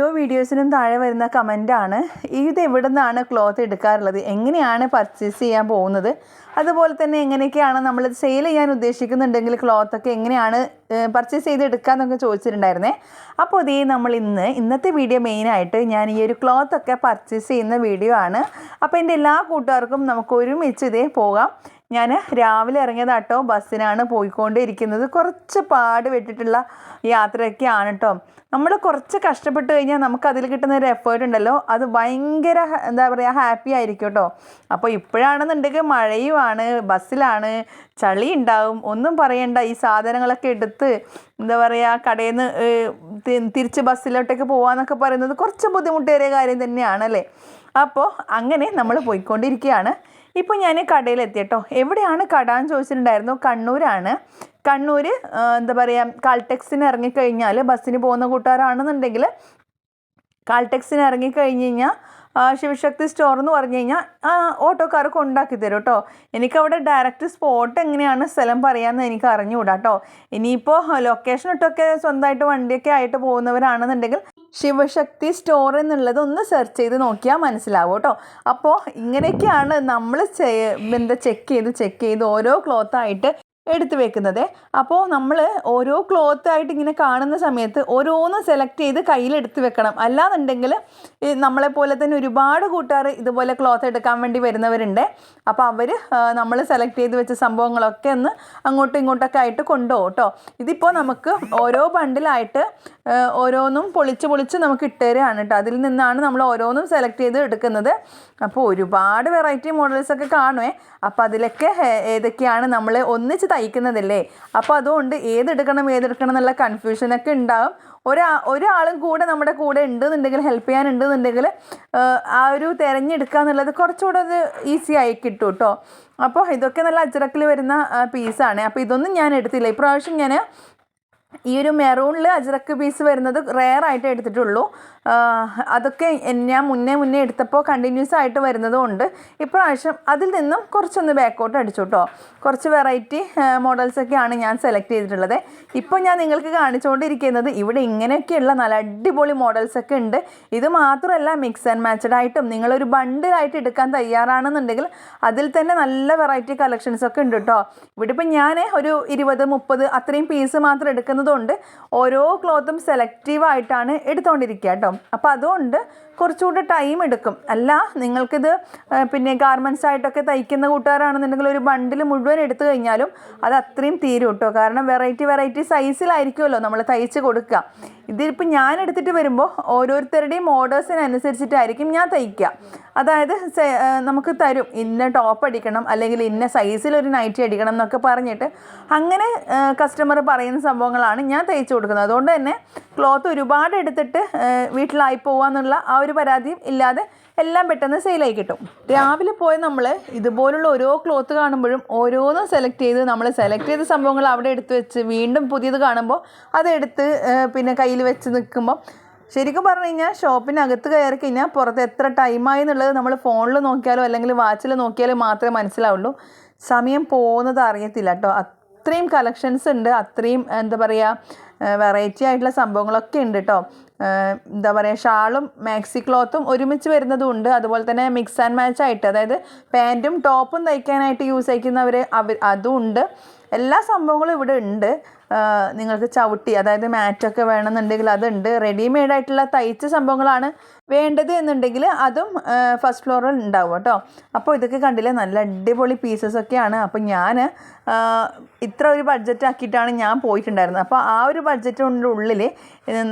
ഓരോ വീഡിയോസിനും താഴെ വരുന്ന കമന്റാണ് ഇത് എവിടെ നിന്നാണ് ക്ലോത്ത് എടുക്കാറുള്ളത്? എങ്ങനെയാണ് പർച്ചേസ് ചെയ്യാൻ പോകുന്നത്? അതുപോലെ തന്നെ എങ്ങനെയൊക്കെയാണ് നമ്മൾ സെയിൽ ചെയ്യാൻ ഉദ്ദേശിക്കുന്നുണ്ടെങ്കിൽ ക്ലോത്തൊക്കെ എങ്ങനെയാണ് പർച്ചേസ് ചെയ്ത് എടുക്കാമെന്നൊക്കെ ചോദിച്ചിട്ടുണ്ടായിരുന്നേ. അപ്പോൾ ഇതേ നമ്മൾ ഇന്ന് ഇന്നത്തെ വീഡിയോ മെയിനായിട്ട് ഞാൻ ഈ ഒരു ക്ലോത്തൊക്കെ പർച്ചേസ് ചെയ്യുന്ന വീഡിയോ ആണ്. അപ്പോൾ എന്റെ എല്ലാ കൂട്ടുകാർക്കും നമുക്ക് ഒരുമിച്ച് ഇതേ പോകാം. ഞാൻ രാവിലെ ഇറങ്ങിയത് ഇറങ്ങിയതാട്ടോ ബസ്സിനാണ് പോയിക്കൊണ്ടിരിക്കുന്നത്. കുറച്ച് പാട് വിട്ടിട്ടുള്ള യാത്രയൊക്കെയാണ് കേട്ടോ നമ്മൾ കുറച്ച് കഷ്ടപ്പെട്ട് കഴിഞ്ഞാൽ നമുക്ക് അതിൽ കിട്ടുന്ന ഒരു എഫേർട്ട് ഉണ്ടല്ലോ. അത് ഭയങ്കര എന്താ പറയുക ഹാപ്പി ആയിരിക്കും കേട്ടോ അപ്പോൾ ഇപ്പോഴാണെന്നുണ്ടെങ്കിൽ മഴയുമാണ് ബസ്സിലാണ് ചളി ഉണ്ടാവും. ഒന്നും പറയണ്ട ഈ സാധനങ്ങളൊക്കെ എടുത്ത് എന്താ പറയുക കടയിൽ നിന്ന് തിരിച്ച് ബസ്സിലോട്ടേക്ക് പോകാമെന്നൊക്കെ പറയുന്നത് കുറച്ച് ബുദ്ധിമുട്ടേറിയ കാര്യം തന്നെയാണല്ലേ? അപ്പോൾ അങ്ങനെ നമ്മൾ പോയിക്കൊണ്ടിരിക്കുകയാണ്. ഇപ്പോൾ ഞാൻ കടയിലെത്തി കേട്ടോ എവിടെയാണ് കട എന്ന് ചോദിച്ചിട്ടുണ്ടായിരുന്നു. കണ്ണൂരാണ്. കണ്ണൂർ എന്താ പറയുക കാൾടെക്സിന് ഇറങ്ങിക്കഴിഞ്ഞാൽ ബസ്സിന് പോകുന്ന കൂട്ടുകാരാണെന്നുണ്ടെങ്കിൽ കാൾടെക്സിന് ഇറങ്ങിക്കഴിഞ്ഞ് കഴിഞ്ഞാൽ ശിവശക്തി സ്റ്റോർ എന്ന് പറഞ്ഞു കഴിഞ്ഞാൽ ഓട്ടോക്കാർ കൊണ്ടാക്കി തരും കേട്ടോ. എനിക്കവിടെ ഡയറക്റ്റ് സ്പോട്ട് എങ്ങനെയാണ് സ്ഥലം പറയാമെന്ന് എനിക്ക് അറിഞ്ഞുകൂടാ കേട്ടോ. ഇനിയിപ്പോൾ ലൊക്കേഷൻ ഇട്ടൊക്കെ സ്വന്തമായിട്ട് വണ്ടിയൊക്കെ ആയിട്ട് പോകുന്നവരാണെന്നുണ്ടെങ്കിൽ ശിവശക്തി സ്റ്റോർ എന്നുള്ളത് ഒന്ന് സെർച്ച് ചെയ്ത് നോക്കിയാൽ മനസ്സിലാവും കേട്ടോ. അപ്പോൾ ഇങ്ങനെയൊക്കെയാണ് നമ്മൾ എന്താ ചെക്ക് ചെയ്ത് ചെക്ക് ചെയ്ത് ഓരോ ക്ലോത്തായിട്ട് എടുത്തു വെക്കുന്നത്. അപ്പോൾ നമ്മൾ ഓരോ ക്ലോത്ത് ആയിട്ട് ഇങ്ങനെ കാണുന്ന സമയത്ത് ഓരോന്ന് സെലക്ട് ചെയ്ത് കയ്യിലെടുത്ത് വെക്കണം. അല്ലാന്നുണ്ടെങ്കിൽ നമ്മളെപ്പോലെ നമ്മളെ പോലെ തന്നെ ഒരുപാട് കൂട്ടുകാർ ഇതുപോലെ ക്ലോത്ത് എടുക്കാൻ വേണ്ടി വരുന്നവരുണ്ട്. അപ്പോൾ അവർ നമ്മൾ സെലക്ട് ചെയ്ത് വെച്ച സംഭവങ്ങളൊക്കെ ഒന്ന് അങ്ങോട്ടും ഇങ്ങോട്ടൊക്കെ ആയിട്ട് കൊണ്ടുപോകും കേട്ടോ. ഇതിപ്പോൾ നമുക്ക് ഓരോ ബണ്ടിലായിട്ട് ഓരോന്നും പൊളിച്ച് പൊളിച്ച് നമുക്ക് ഇട്ടുതരാണ് കേട്ടോ. അതിൽ നിന്നാണ് നമ്മൾ ഓരോന്നും സെലക്ട് ചെയ്ത് എടുക്കുന്നത്. അപ്പോൾ ഒരുപാട് വെറൈറ്റി മോഡൽസൊക്കെ കാണുമേ അപ്പോൾ അതിലൊക്കെ ഏതൊക്കെയാണ് നമ്മൾ ഒന്നിച്ച് തയ്ക്കുന്നതല്ലേ? അപ്പോൾ അതുകൊണ്ട് ഏതെടുക്കണം ഏതെടുക്കണം എന്നുള്ള കൺഫ്യൂഷനൊക്കെ ഉണ്ടാകും ഒരാ ഒരാളും കൂടെ നമ്മുടെ കൂടെ ഉണ്ടെന്നുണ്ടെങ്കിൽ ഹെൽപ്പ് ചെയ്യാൻ ഉണ്ടെന്നുണ്ടെങ്കിൽ ആ ഒരു തിരഞ്ഞെടുക്കുക എന്നുള്ളത് കുറച്ചുകൂടെ അത് ഈസി ആയി കിട്ടും കേട്ടോ അപ്പോൾ ഇതൊക്കെ നല്ല അജ്രക്കിൽ വരുന്ന പീസാണ് അപ്പോൾ ഇതൊന്നും ഞാൻ എടുത്തില്ല. ഇപ്രാവശ്യം ഞാൻ ഈ ഒരു മെറൂണിൽ അജ്രക്ക് പീസ് വരുന്നത് റെയർ ആയിട്ട് എടുത്തിട്ടുള്ളൂ. അതൊക്കെ ഞാൻ മുന്നേ മുന്നേ എടുത്തപ്പോൾ കണ്ടിന്യൂസ് ആയിട്ട് വരുന്നതുകൊണ്ട് ഇപ്രാവശ്യം അതിൽ നിന്നും കുറച്ചൊന്ന് ബാക്കോട്ട് അടിച്ചു കേട്ടോ കുറച്ച് വെറൈറ്റി മോഡൽസൊക്കെയാണ് ഞാൻ സെലക്ട് ചെയ്തിട്ടുള്ളത്. ഇപ്പോൾ ഞാൻ നിങ്ങൾക്ക് കാണിച്ചുകൊണ്ടിരിക്കുന്നത് ഇവിടെ ഇങ്ങനെയൊക്കെയുള്ള നല്ല അടിപൊളി മോഡൽസൊക്കെ ഉണ്ട്. ഇത് മാത്രമല്ല മിക്സ് ആൻഡ് മാച്ചഡ് ആയിട്ടും നിങ്ങളൊരു ബണ്ടിലായിട്ട് എടുക്കാൻ തയ്യാറാണെന്നുണ്ടെങ്കിൽ അതിൽ തന്നെ നല്ല വെറൈറ്റി കളക്ഷൻസ് ഒക്കെ ഉണ്ട് കേട്ടോ ഇവിടെ ഇപ്പം ഞാൻ ഒരു ഇരുപത് മുപ്പത് അത്രയും പീസ് മാത്രം എടുക്കുന്നതുകൊണ്ട് ഓരോ ക്ലോത്തും സെലക്റ്റീവ് ആയിട്ടാണ് എടുത്തുകൊണ്ടിരിക്കുക കേട്ടോ അപ്പോൾ അതുകൊണ്ട് കുറച്ചുകൂടി ടൈം എടുക്കും. അല്ല നിങ്ങൾക്കിത് പിന്നെ ഗാർമെന്റ്സ് ആയിട്ടൊക്കെ തയ്ക്കുന്ന കൂട്ടുകാരാണെന്നുണ്ടെങ്കിൽ ഒരു ബണ്ടിൽ മുഴുവൻ എടുത്തു കഴിഞ്ഞാലും അത് അത്രയും തീരും കേട്ടോ കാരണം വെറൈറ്റി വെറൈറ്റി സൈസിലായിരിക്കുമല്ലോ നമ്മൾ തയ്ച്ച് കൊടുക്കുക. ഇതിപ്പോൾ ഞാൻ എടുത്തിട്ട് വരുമ്പോൾ ഓരോരുത്തരുടെയും ഓർഡേഴ്സിനനുസരിച്ചിട്ടായിരിക്കും ഞാൻ തയ്ക്കുക. അതായത് നമുക്ക് തരും. ഇന്ന ടോപ്പ് അടിക്കണം അല്ലെങ്കിൽ ഇന്ന സൈസിൽ ഒരു നൈറ്റി അടിക്കണം എന്നൊക്കെ പറഞ്ഞിട്ട് അങ്ങനെ കസ്റ്റമർ പറയുന്ന സംഭവങ്ങളാണ് ഞാൻ തയ്ച്ചു കൊടുക്കുന്നത്. അതുകൊണ്ട് തന്നെ ക്ലോത്ത് ഒരുപാട് എടുത്തിട്ട് വീട്ടിലായി പോകാമെന്നുള്ള ആ ഒരു പരാതിയും ഇല്ലാതെ എല്ലാം പെട്ടെന്ന് സെയിലായി കിട്ടും. രാവിലെ പോയി നമ്മൾ ഇതുപോലുള്ള ഓരോ ക്ലോത്ത് കാണുമ്പോഴും ഓരോന്നും സെലക്ട് ചെയ്ത് നമ്മൾ സെലക്ട് ചെയ്ത സംഭവങ്ങൾ അവിടെ എടുത്ത് വെച്ച് വീണ്ടും പുതിയത് കാണുമ്പോൾ അതെടുത്ത് പിന്നെ കയ്യിൽ വെച്ച് നിൽക്കുമ്പോൾ ശരിക്കും പറഞ്ഞു കഴിഞ്ഞാൽ ഷോപ്പിനകത്ത് കയറി കഴിഞ്ഞാൽ പുറത്ത് എത്ര ടൈമായി എന്നുള്ളത് നമ്മൾ ഫോണിൽ നോക്കിയാലോ അല്ലെങ്കിൽ വാച്ചിൽ നോക്കിയാലോ മാത്രമേ മനസ്സിലാവുള്ളൂ. സമയം പോകുന്നത് അറിയത്തില്ല കേട്ടോ. അത്രയും കളക്ഷൻസ് ഉണ്ട്. അത്രയും എന്താ പറയുക വെറൈറ്റി ആയിട്ടുള്ള സംഭവങ്ങളൊക്കെ ഉണ്ട് കേട്ടോ എന്താ പറയുക ഷാളും മാക്സി ക്ലോത്തും ഒരുമിച്ച് വരുന്നതും ഉണ്ട് അതുപോലെ തന്നെ മിക്സ് ആൻഡ് മാച്ച് ആയിട്ട് അതായത് പാന്റും ടോപ്പും തയ്ക്കാനായിട്ട് യൂസ് ചെയ്യുന്നവർ അവർ അതും ഉണ്ട്. എല്ലാ സംഭവങ്ങളും ഇവിടെ ഉണ്ട്. നിങ്ങൾക്ക് ചവിട്ടി അതായത് മാറ്റൊക്കെ വേണമെന്നുണ്ടെങ്കിൽ അതുണ്ട്. റെഡിമെയ്ഡ് ആയിട്ടുള്ള തയ്ച്ച സംഭവങ്ങളാണ് വേണ്ടത് എന്നുണ്ടെങ്കിൽ അതും ഫസ്റ്റ് ഫ്ലോറിൽ ഉണ്ടാവും കേട്ടോ. അപ്പോൾ ഇതൊക്കെ കണ്ടില്ലേ? നല്ല അടിപൊളി പീസസ് ഒക്കെയാണ്. അപ്പോൾ ഞാൻ ഇത്ര ഒരു ബഡ്ജറ്റ് ആക്കിയിട്ടാണ് ഞാൻ പോയിട്ടുണ്ടായിരുന്നത്. അപ്പോൾ ആ ഒരു ബഡ്ജറ്റിന്റെ ഉള്ളിൽ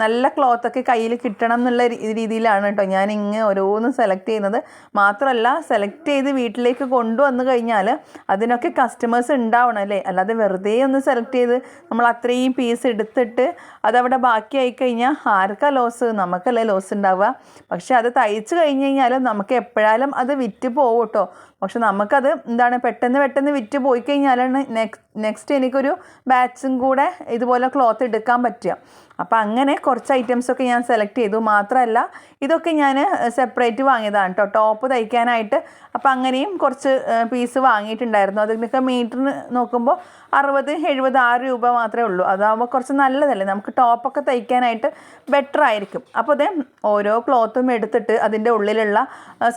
നല്ല ക്ലോത്തൊക്കെ കയ്യിൽ കിട്ടണം എന്നുള്ള രീതിയിലാണ് കേട്ടോ ഞാൻ ഇങ്ങനെ ഓരോന്നും സെലക്ട് ചെയ്യുന്നത്. മാത്രമല്ല സെലക്ട് ചെയ്ത് വീട്ടിലേക്ക് കൊണ്ടുവന്നു കഴിഞ്ഞാൽ അതിനൊക്കെ കസ്റ്റമേഴ്സ് ഉണ്ടാവണം അല്ലേ? അല്ലാതെ വെറുതെ ഒന്ന് സെലക്ട് ചെയ്ത് നമ്മൾ അത്രയും പീസ് എടുത്തിട്ട് അതവിടെ ബാക്കിയായി കഴിഞ്ഞാൽ ആർക്കാ ലോസ് നമുക്കല്ലേ ലോസ് ഉണ്ടാവുക പക്ഷെ അത് തയ്ച്ച് കഴിഞ്ഞ് കഴിഞ്ഞാൽ നമുക്ക് എപ്പോഴായാലും അത് വിറ്റ് പോകും കേട്ടോ പക്ഷെ നമുക്കത് എന്താണ് പെട്ടെന്ന് പെട്ടെന്ന് വിറ്റ് പോയി കഴിഞ്ഞാലാണ് നെക്സ്റ്റ് നെക്സ്റ്റ് എനിക്കൊരു ബാച്ചും കൂടെ ഇതുപോലെ ക്ലോത്ത് എടുക്കാൻ പറ്റുക. അപ്പോൾ അങ്ങനെ കുറച്ച് ഐറ്റംസൊക്കെ ഞാൻ സെലക്ട് ചെയ്തു. മാത്രമല്ല ഇതൊക്കെ ഞാൻ സെപ്പറേറ്റ് വാങ്ങിയതാണ് കേട്ടോ ടോപ്പ് തയ്ക്കാനായിട്ട് അപ്പോൾ അങ്ങനെയും കുറച്ച് പീസ് വാങ്ങിയിട്ടുണ്ടായിരുന്നു. അതിനൊക്കെ മീറ്ററിന് നോക്കുമ്പോൾ അറുപത് എഴുപത് ആ രൂപ മാത്രമേ ഉള്ളൂ. അതാകുമ്പോൾ കുറച്ച് നല്ലതല്ലേ? നമുക്ക് ടോപ്പൊക്കെ തയ്ക്കാനായിട്ട് ബെറ്റർ ആയിരിക്കും. അപ്പോൾ അതേ ഓരോ ക്ലോത്തും എടുത്തിട്ട് അതിന്റെ ഉള്ളിലുള്ള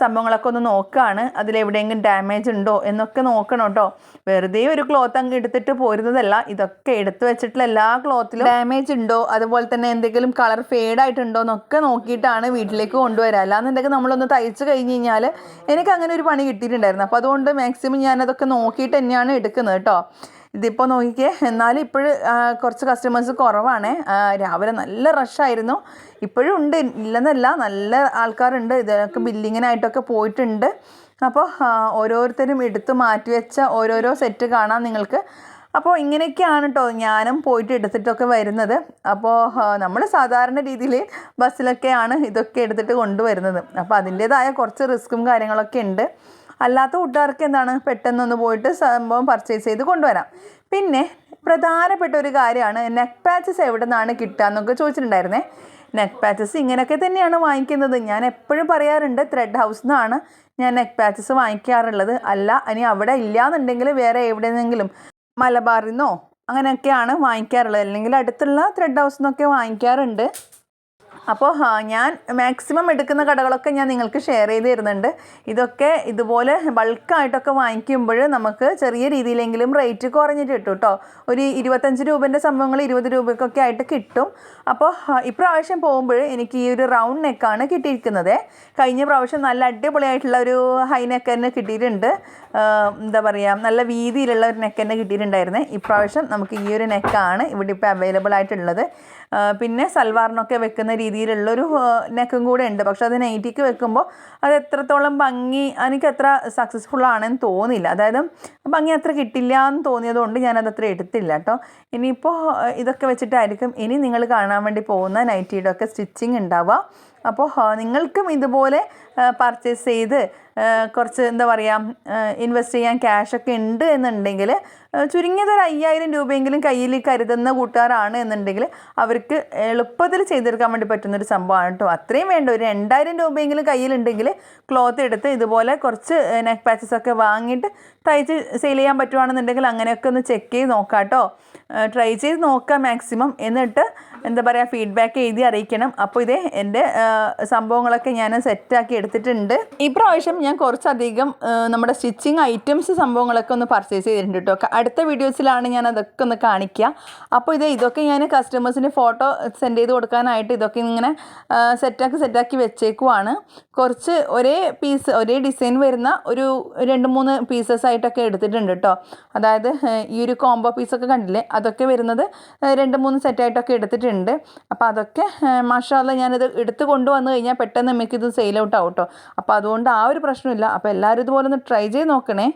സംഭവങ്ങളൊക്കെ ഒന്ന് നോക്കുകയാണ് അതിലെവിടെയെങ്കിലും ഡാമേജ് ഉണ്ടോ എന്നൊക്കെ നോക്കണം കേട്ടോ വെറുതെ ഒരു ക്ലോത്ത് അങ്ങ് എടുത്തിട്ട് പോരുന്നതല്ല. ഇതൊക്കെ എടുത്തു വെച്ചിട്ടുള്ള എല്ലാ ക്ലോത്തിലും ഡാമേജ് ഉണ്ടോ? അതുപോലെ തന്നെ എന്തെങ്കിലും കളർ ഫെയ്ഡ് ആയിട്ടുണ്ടോ എന്നൊക്കെ നോക്കിയിട്ടാണ് വീട്ടിലേക്ക് കൊണ്ടുവരിക അല്ലാന്നുണ്ടെങ്കിൽ നമ്മളൊന്ന് തയ്ച്ച് കഴിഞ്ഞ് കഴിഞ്ഞാൽ എനിക്ക് അങ്ങനെ ഒരു പണി കിട്ടിയിട്ടുണ്ടായിരുന്നു. അപ്പോൾ അതുകൊണ്ട് മാക്സിമം ഞാനതൊക്കെ നോക്കിയിട്ട് തന്നെയാണ് എടുക്കുന്നത് കേട്ടോ ഇതിപ്പോൾ നോക്കിക്കേ എന്നാലും ഇപ്പോഴും കുറച്ച് കസ്റ്റമേഴ്സ് കുറവാണ്. രാവിലെ നല്ല റഷായിരുന്നു ഇപ്പോഴും ഉണ്ട്. ഇല്ലെന്നല്ല നല്ല ആൾക്കാരുണ്ട്. ഇതൊക്കെ ബില്ലിങ്ങിനായിട്ടൊക്കെ പോയിട്ടുണ്ട്. അപ്പോൾ ഓരോരുത്തരും മാറ്റി വെച്ച ഓരോരോ സെറ്റ് കാണാം നിങ്ങൾക്ക്. അപ്പോൾ ഇങ്ങനെയൊക്കെയാണ് കേട്ടോ ഞാനും പോയിട്ട് എടുത്തിട്ടൊക്കെ വരുന്നത്. അപ്പോൾ നമ്മൾ സാധാരണ രീതിയിൽ ബസ്സിലൊക്കെയാണ് ഇതൊക്കെ എടുത്തിട്ട് കൊണ്ടുവരുന്നത്. അപ്പോൾ അതിന്റേതായ കുറച്ച് റിസ്ക്കും കാര്യങ്ങളൊക്കെ ഉണ്ട്. അല്ലാത്ത കൂട്ടുകാർക്ക് എന്താണ്? പെട്ടെന്നൊന്ന് പോയിട്ട് സംഭവം പർച്ചേസ് ചെയ്ത് കൊണ്ടുവരാം. പിന്നെ പ്രധാനപ്പെട്ട ഒരു കാര്യമാണ് നെക്ക് പാച്ചസ് എവിടെ നിന്നാണ് കിട്ടുക എന്നൊക്കെ ചോദിച്ചിട്ടുണ്ടായിരുന്നേ. നെക്ക് പാച്ചസ് ഇങ്ങനെയൊക്കെ തന്നെയാണ് വാങ്ങിക്കുന്നത്. ഞാൻ എപ്പോഴും പറയാറുണ്ട് ത്രെഡ് ഹൗസ് നിന്നാണ് ഞാൻ നെക്ക് പാച്ചസ് വാങ്ങിക്കാറുള്ളത്. അല്ല ഇനി അവിടെ ഇല്ലയെന്നുണ്ടെങ്കിൽ വേറെ എവിടെ നിന്നെങ്കിലും മലബാറിൽ നിന്നോ അങ്ങനെയൊക്കെയാണ് വാങ്ങിക്കാറുള്ളത്. അല്ലെങ്കിൽ അടുത്തുള്ള ത്രെഡ് ഹൗസ് നിന്നൊക്കെ വാങ്ങിക്കാറുണ്ട്. അപ്പോൾ ഞാൻ മാക്സിമം എടുക്കുന്ന കടകളൊക്കെ ഞാൻ നിങ്ങൾക്ക് ഷെയർ ചെയ്ത് തരുന്നുണ്ട്. ഇതൊക്കെ ഇതുപോലെ ബൾക്കായിട്ടൊക്കെ വാങ്ങിക്കുമ്പോൾ നമുക്ക് ചെറിയ രീതിയിലെങ്കിലും റേറ്റ് കുറഞ്ഞിട്ട് കിട്ടും കേട്ടോ. ഒരു ഇരുപത്തഞ്ച് രൂപേന്റെ സംഭവങ്ങൾ ഇരുപത് രൂപയ്ക്കൊക്കെ ആയിട്ട് കിട്ടും. അപ്പോൾ ഇപ്രാവശ്യം പോകുമ്പോൾ എനിക്ക് ഈ ഒരു റൗണ്ട് നെക്കാണ് കിട്ടിയിരിക്കുന്നത്. കഴിഞ്ഞ പ്രാവശ്യം നല്ല അടിപൊളിയായിട്ടുള്ള ഒരു ഹൈ നെക്ക് തന്നെ കിട്ടിയിട്ടുണ്ട്. എന്താ പറയുക നല്ല വീതിയിലുള്ള ഒരു നെക്ക് തന്നെ കിട്ടിയിട്ടുണ്ടായിരുന്നേ. ഇപ്രാവശ്യം നമുക്ക് ഈ ഒരു നെക്കാണ് ഇവിടെ ഇപ്പോൾ അവൈലബിൾ ആയിട്ടുള്ളത്. പിന്നെ സൽവാറിനൊക്കെ വെക്കുന്ന രീതിയിലുള്ളൊരു നെക്കും കൂടെ ഉണ്ട്. പക്ഷെ അത് നൈറ്റിക്ക് വെക്കുമ്പോൾ അത് എത്രത്തോളം ഭംഗി എനിക്ക് അത്ര സക്സസ്ഫുൾ ആണെന്ന് തോന്നിയില്ല. അതായത് ഭംഗി അത്ര കിട്ടില്ല എന്ന് തോന്നിയതുകൊണ്ട് ഞാനത് അത്ര എടുത്തില്ല കേട്ടോ. ഇനിയിപ്പോൾ ഇതൊക്കെ വെച്ചിട്ടായിരിക്കും ഇനി നിങ്ങൾ കാണാൻ വേണ്ടി പോകുന്ന നൈറ്റിയുടെ ഒക്കെ സ്റ്റിച്ചിങ് ഉണ്ടാവുക. അപ്പോൾ നിങ്ങൾക്കും ഇതുപോലെ പർച്ചേസ് ചെയ്ത് കുറച്ച് എന്താ പറയുക ഇൻവെസ്റ്റ് ചെയ്യാൻ ക്യാഷൊക്കെ ഉണ്ട് എന്നുണ്ടെങ്കിൽ ചുരുങ്ങിയത് ഒരു അയ്യായിരം രൂപയെങ്കിലും കയ്യിൽ കരുതുന്ന കൂട്ടുകാരാണ് എന്നുണ്ടെങ്കിൽ അവർക്ക് എളുപ്പത്തിൽ ചെയ്തെടുക്കാൻ വേണ്ടി പറ്റുന്നൊരു സംഭവമാണ് കേട്ടോ. അത്രയും വേണ്ട ഒരു രണ്ടായിരം രൂപയെങ്കിലും കയ്യിലുണ്ടെങ്കിൽ ക്ലോത്ത് എടുത്ത് ഇതുപോലെ കുറച്ച് നെക്ക് പാച്ചസ് ഒക്കെ വാങ്ങിയിട്ട് തയ്ച്ച് സെയിൽ ചെയ്യാൻ പറ്റുവാണെന്നുണ്ടെങ്കിൽ അങ്ങനെയൊക്കെ ഒന്ന് ചെക്ക് ചെയ്ത് നോക്കാം കേട്ടോ. ട്രൈ ചെയ്ത് നോക്കാം മാക്സിമം എന്നിട്ട് എന്താ പറയുക ഫീഡ്ബാക്ക് എഴുതി അറിയിക്കണം. അപ്പോൾ ഇതേ എന്റെ സംഭവങ്ങളൊക്കെ ഞാൻ സെറ്റാക്കി എടുത്തിട്ടുണ്ട്. ഇപ്രാവശ്യം ഞാൻ കുറച്ചധികം നമ്മുടെ സ്റ്റിച്ചിങ് ഐറ്റംസ് സംഭവങ്ങളൊക്കെ ഒന്ന് പർച്ചേസ് ചെയ്തിട്ടുണ്ട് കേട്ടോ അടുത്ത വീഡിയോസിലാണ് ഞാൻ അതൊക്കെ ഒന്ന് കാണിക്കുക അപ്പോൾ ഇത് ഇതൊക്കെ ഞാൻ കസ്റ്റമേഴ്സിന് ഫോട്ടോ സെൻഡ് ചെയ്ത് കൊടുക്കാനായിട്ട് ഇതൊക്കെ ഇങ്ങനെ സെറ്റാക്കി സെറ്റാക്കി വെച്ചേക്കുവാണ്. കുറച്ച് ഒരേ പീസ് ഒരേ ഡിസൈൻ വരുന്ന ഒരു രണ്ട് മൂന്ന് പീസസ് ആയിട്ടൊക്കെ എടുത്തിട്ടുണ്ട് കേട്ടോ അതായത് ഈ ഒരു കോംബോ പീസൊക്കെ കണ്ടില്ലേ അതൊക്കെ വരുന്നത് രണ്ട് മൂന്ന് സെറ്റായിട്ടൊക്കെ എടുത്തിട്ടുണ്ട്. അപ്പോൾ അതൊക്കെ മാഷാല്ല ഞാനിത് എടുത്ത് കൊണ്ടുവന്നു കഴിഞ്ഞാൽ പെട്ടെന്ന് നമുക്കിത് സെയിൽ ഔട്ട് ആവും കേട്ടോ അപ്പോൾ അതുകൊണ്ട് ആ ഒരു പ്രശ്നമില്ല. അപ്പോൾ എല്ലാവരും ഇതുപോലെ ഒന്ന് ട്രൈ ചെയ്ത് നോക്കണേ.